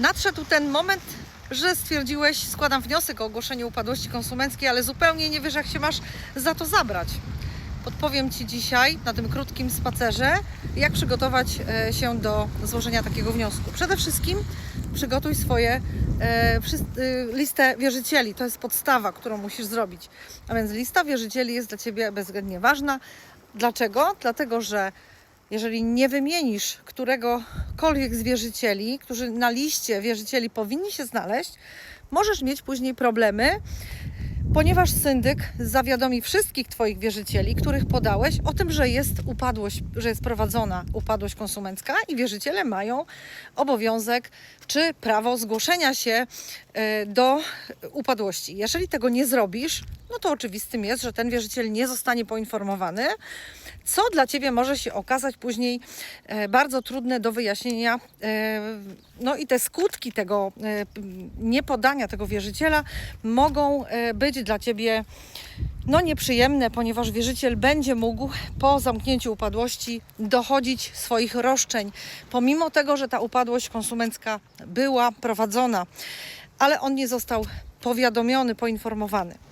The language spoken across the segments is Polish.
Nadszedł ten moment, że stwierdziłeś, składam wniosek o ogłoszenie upadłości konsumenckiej, ale zupełnie nie wiesz, jak się masz za to zabrać. Podpowiem Ci dzisiaj na tym krótkim spacerze, jak przygotować e, się do złożenia takiego wniosku. Przede wszystkim przygotuj swoje e, e, listę wierzycieli. To jest podstawa, którą musisz zrobić. A więc lista wierzycieli jest dla Ciebie bezwzględnie ważna. Dlaczego? Dlatego, że jeżeli nie wymienisz któregokolwiek z wierzycieli, którzy na liście wierzycieli powinni się znaleźć, możesz mieć później problemy, ponieważ syndyk zawiadomi wszystkich Twoich wierzycieli, których podałeś, o tym, że jest upadłość, że jest prowadzona upadłość konsumencka i wierzyciele mają obowiązek czy prawo zgłoszenia się e, do upadłości. Jeżeli tego nie zrobisz, no to oczywistym jest, że ten wierzyciel nie zostanie poinformowany, co dla Ciebie może się okazać później e, bardzo trudne do wyjaśnienia. E, No i te skutki tego e, niepodania tego wierzyciela mogą być dla Ciebie no nieprzyjemne, ponieważ wierzyciel będzie mógł po zamknięciu upadłości dochodzić swoich roszczeń, pomimo tego, że ta upadłość konsumencka była prowadzona, ale on nie został powiadomiony, poinformowany.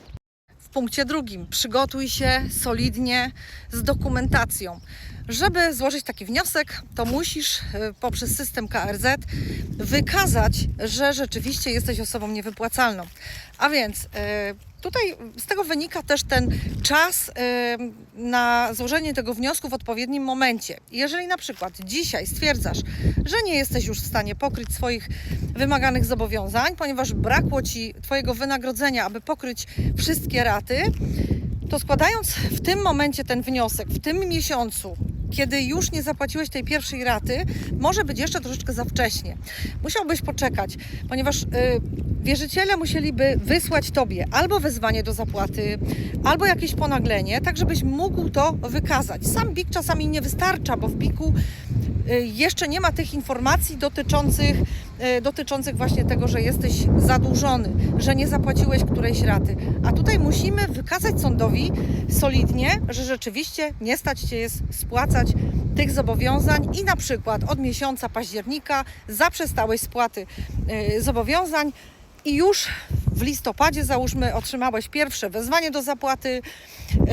W punkcie drugim przygotuj się solidnie z dokumentacją. Żeby złożyć taki wniosek, to musisz e, poprzez system KRZ wykazać, że rzeczywiście jesteś osobą niewypłacalną. A więc e, tutaj z tego wynika też ten czas na złożenie tego wniosku w odpowiednim momencie. Jeżeli na przykład dzisiaj stwierdzasz, że nie jesteś już w stanie pokryć swoich wymaganych zobowiązań, ponieważ brakło ci Twojego wynagrodzenia, aby pokryć wszystkie raty, to składając w tym momencie ten wniosek, w tym miesiącu, kiedy już nie zapłaciłeś tej pierwszej raty, może być jeszcze troszeczkę za wcześnie. Musiałbyś poczekać, ponieważ y, wierzyciele musieliby wysłać Tobie albo wezwanie do zapłaty, albo jakieś ponaglenie, tak żebyś mógł to wykazać. Sam BIK czasami nie wystarcza, bo w BIK-u y, jeszcze nie ma tych informacji dotyczących, y, dotyczących właśnie tego, że jesteś zadłużony, że nie zapłaciłeś którejś raty. A tutaj musimy wykazać sądowi solidnie, że rzeczywiście nie stać Cię jest spłacać tych zobowiązań i na przykład od miesiąca października zaprzestałeś spłaty y, zobowiązań i już w listopadzie załóżmy otrzymałeś pierwsze wezwanie do zapłaty yy,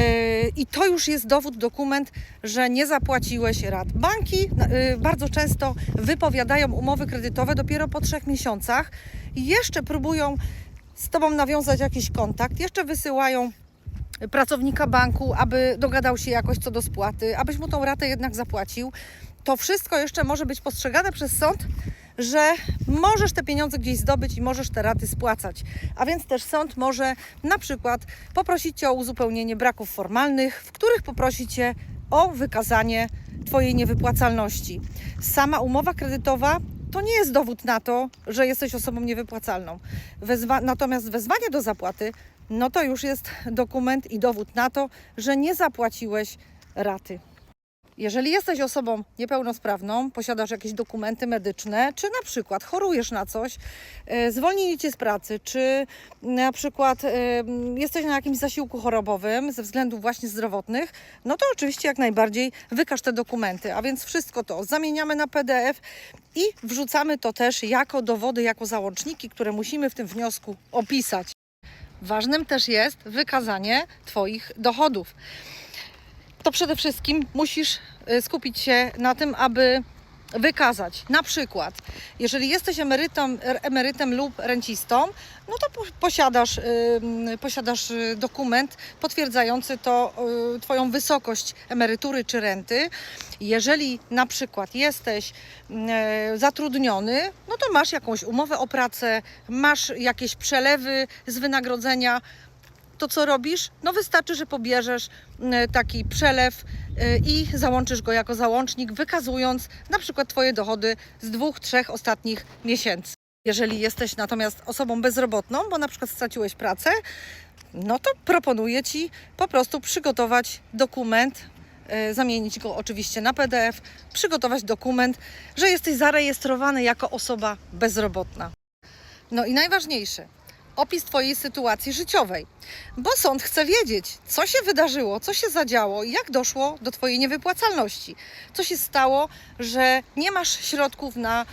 i to już jest dowód, dokument, że nie zapłaciłeś rat. Banki yy, bardzo często wypowiadają umowy kredytowe dopiero po trzech miesiącach i jeszcze próbują z Tobą nawiązać jakiś kontakt, jeszcze wysyłają pracownika banku, aby dogadał się jakoś co do spłaty, abyś mu tą ratę jednak zapłacił. To wszystko jeszcze może być postrzegane przez sąd, że możesz te pieniądze gdzieś zdobyć i możesz te raty spłacać. A więc też sąd może na przykład poprosić Cię o uzupełnienie braków formalnych, w których poprosi Cię o wykazanie Twojej niewypłacalności. Sama umowa kredytowa to nie jest dowód na to, że jesteś osobą niewypłacalną. Wezwa- natomiast wezwanie do zapłaty, no to już jest dokument i dowód na to, że nie zapłaciłeś raty. Jeżeli jesteś osobą niepełnosprawną, posiadasz jakieś dokumenty medyczne, czy na przykład chorujesz na coś, e, zwolnili cię z pracy, czy na przykład e, jesteś na jakimś zasiłku chorobowym ze względów właśnie zdrowotnych, no to oczywiście jak najbardziej wykaż te dokumenty. A więc wszystko to zamieniamy na PDF i wrzucamy to też jako dowody, jako załączniki, które musimy w tym wniosku opisać. Ważnym też jest wykazanie Twoich dochodów to przede wszystkim musisz y, skupić się na tym, aby wykazać. Na przykład, jeżeli jesteś emerytem, er- emerytem lub rencistą, no to po- posiadasz, posiadasz y, dokument potwierdzający to y, Twoją wysokość emerytury czy renty. Jeżeli na przykład jesteś zatrudniony, no to masz jakąś umowę o pracę, masz jakieś przelewy z wynagrodzenia, to co robisz? No wystarczy, że pobierzesz e, taki przelew e, i załączysz go jako załącznik, wykazując na przykład Twoje dochody z dwóch, trzech ostatnich miesięcy. Jeżeli jesteś natomiast osobą bezrobotną, bo na przykład straciłeś pracę, no to proponuję Ci po prostu przygotować dokument, e, zamienić go oczywiście na PDF, przygotować dokument, że jesteś zarejestrowany jako osoba bezrobotna. No i najważniejsze, opis Twojej sytuacji życiowej, bo sąd chce wiedzieć, co się wydarzyło, co się zadziało jak doszło do Twojej niewypłacalności. Co się stało, że nie masz środków na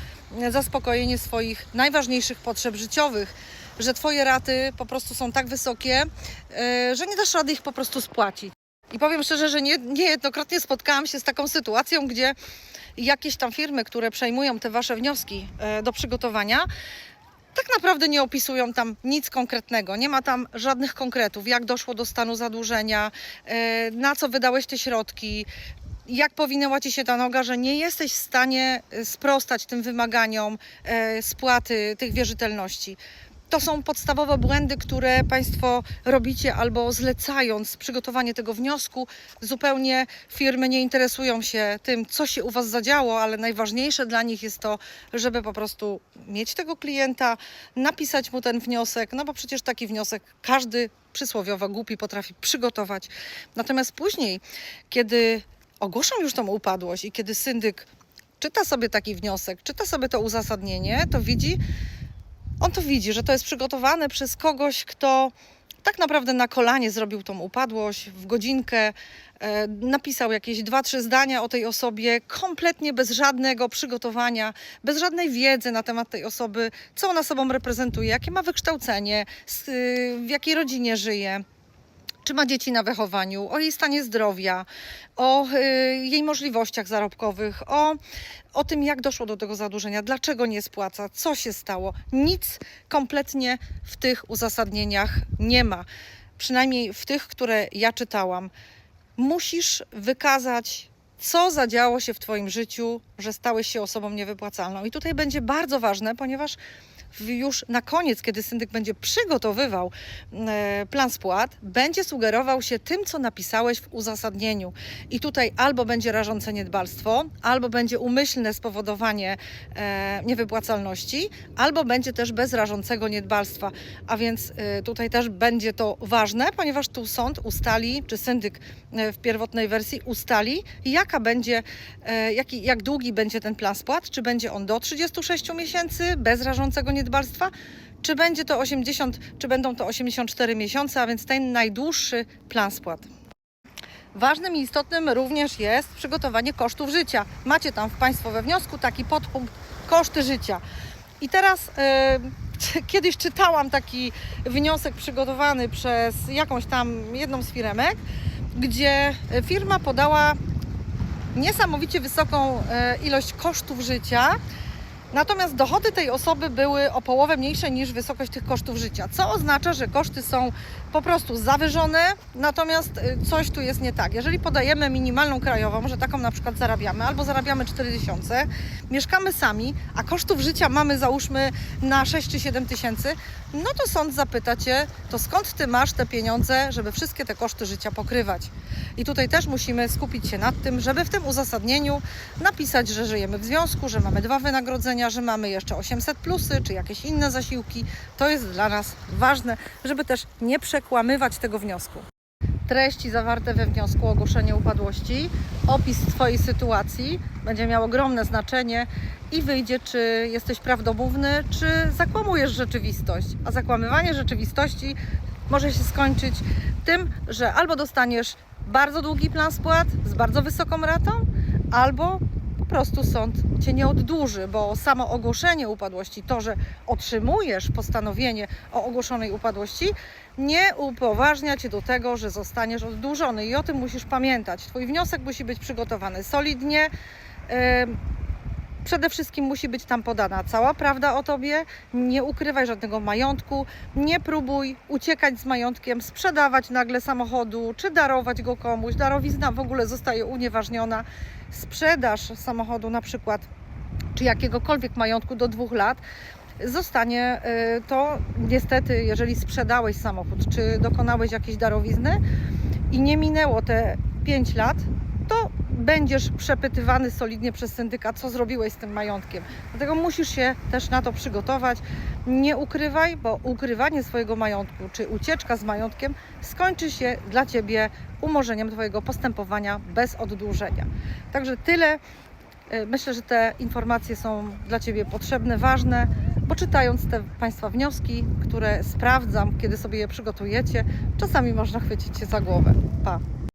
zaspokojenie swoich najważniejszych potrzeb życiowych, że Twoje raty po prostu są tak wysokie, yy, że nie dasz rady ich po prostu spłacić. I powiem szczerze, że nie, niejednokrotnie spotkałam się z taką sytuacją, gdzie jakieś tam firmy, które przejmują te wasze wnioski e, do przygotowania, tak naprawdę nie opisują tam nic konkretnego. Nie ma tam żadnych konkretów, jak doszło do stanu zadłużenia, e, na co wydałeś te środki. Jak powinęła ci się ta noga, że nie jesteś w stanie e, sprostać tym wymaganiom e, spłaty tych wierzytelności? To są podstawowe błędy, które Państwo robicie albo zlecając przygotowanie tego wniosku. Zupełnie firmy nie interesują się tym, co się u Was zadziało, ale najważniejsze dla nich jest to, żeby po prostu mieć tego klienta, napisać mu ten wniosek, no bo przecież taki wniosek każdy przysłowiowo głupi potrafi przygotować. Natomiast później, kiedy ogłoszą już tą upadłość i kiedy syndyk czyta sobie taki wniosek, czyta sobie to uzasadnienie, to widzi, on to widzi, że to jest przygotowane przez kogoś, kto tak naprawdę na kolanie zrobił tą upadłość w godzinkę, e, napisał jakieś dwa, trzy zdania o tej osobie, kompletnie bez żadnego przygotowania, bez żadnej wiedzy na temat tej osoby, co ona sobą reprezentuje, jakie ma wykształcenie, z, y, w jakiej rodzinie żyje. Czy ma dzieci na wychowaniu, o jej stanie zdrowia, o y, jej możliwościach zarobkowych, o, o tym, jak doszło do tego zadłużenia, dlaczego nie spłaca, co się stało. Nic kompletnie w tych uzasadnieniach nie ma. Przynajmniej w tych, które ja czytałam. Musisz wykazać, co zadziało się w Twoim życiu, że stałeś się osobą niewypłacalną. I tutaj będzie bardzo ważne, ponieważ już na koniec, kiedy syndyk będzie przygotowywał e, plan spłat, będzie sugerował się tym, co napisałeś w uzasadnieniu. I tutaj albo będzie rażące niedbalstwo, albo będzie umyślne spowodowanie e, niewypłacalności, albo będzie też bez rażącego niedbalstwa. A więc e, tutaj też będzie to ważne, ponieważ tu sąd ustali, czy syndyk w pierwotnej wersji ustali, jaka będzie, e, jak długi będzie ten plan spłat, czy będzie on do 36 miesięcy bez rażącego niedbalstwa, czy będzie to 80, czy będą to 84 miesiące, a więc ten najdłuższy plan spłat. Ważnym i istotnym również jest przygotowanie kosztów życia. Macie tam w Państwo we wniosku taki podpunkt koszty życia. I teraz e, kiedyś czytałam taki wniosek przygotowany przez jakąś tam jedną z firemek, gdzie firma podała niesamowicie wysoką e, ilość kosztów życia. Natomiast dochody tej osoby były o połowę mniejsze niż wysokość tych kosztów życia, co oznacza, że koszty są po prostu zawyżone, natomiast y, coś tu jest nie tak. Jeżeli podajemy minimalną krajową, że taką na przykład zarabiamy, albo zarabiamy 4000, mieszkamy sami, a kosztów życia mamy załóżmy na 6 czy 7 tysięcy, no to sąd zapyta Cię, to skąd Ty masz te pieniądze, żeby wszystkie te koszty życia pokrywać? I tutaj też musimy skupić się nad tym, żeby w tym uzasadnieniu napisać, że żyjemy w związku, że mamy dwa wynagrodzenia, że mamy jeszcze 800 plusy, czy jakieś inne zasiłki. To jest dla nas ważne, żeby też nie przekłamywać tego wniosku. Treści zawarte we wniosku o ogłoszenie upadłości, opis Twojej sytuacji będzie miał ogromne znaczenie i wyjdzie, czy jesteś prawdomówny, czy zakłamujesz rzeczywistość. A zakłamywanie rzeczywistości może się skończyć tym, że albo dostaniesz bardzo długi plan spłat z bardzo wysoką ratą, albo prostu sąd cię nie oddłuży, bo samo ogłoszenie upadłości, to, że otrzymujesz postanowienie o ogłoszonej upadłości, nie upoważnia cię do tego, że zostaniesz oddłużony. I o tym musisz pamiętać. Twój wniosek musi być przygotowany solidnie. Em, Przede wszystkim musi być tam podana cała prawda o tobie. Nie ukrywaj żadnego majątku. Nie próbuj uciekać z majątkiem, sprzedawać nagle samochodu, czy darować go komuś. Darowizna w ogóle zostaje unieważniona. Sprzedaż samochodu na przykład, czy jakiegokolwiek majątku do dwóch lat zostanie y, to niestety, jeżeli sprzedałeś samochód, czy dokonałeś jakiejś darowizny i nie minęło te 5 lat, będziesz przepytywany solidnie przez syndyka, co zrobiłeś z tym majątkiem. Dlatego musisz się też na to przygotować. Nie ukrywaj, bo ukrywanie swojego majątku czy ucieczka z majątkiem skończy się dla Ciebie umorzeniem Twojego postępowania bez oddłużenia. Także tyle E, Myślę, że te informacje są dla Ciebie potrzebne, ważne, bo czytając te Państwa wnioski, które sprawdzam, kiedy sobie je przygotujecie, czasami można chwycić się za głowę. Pa!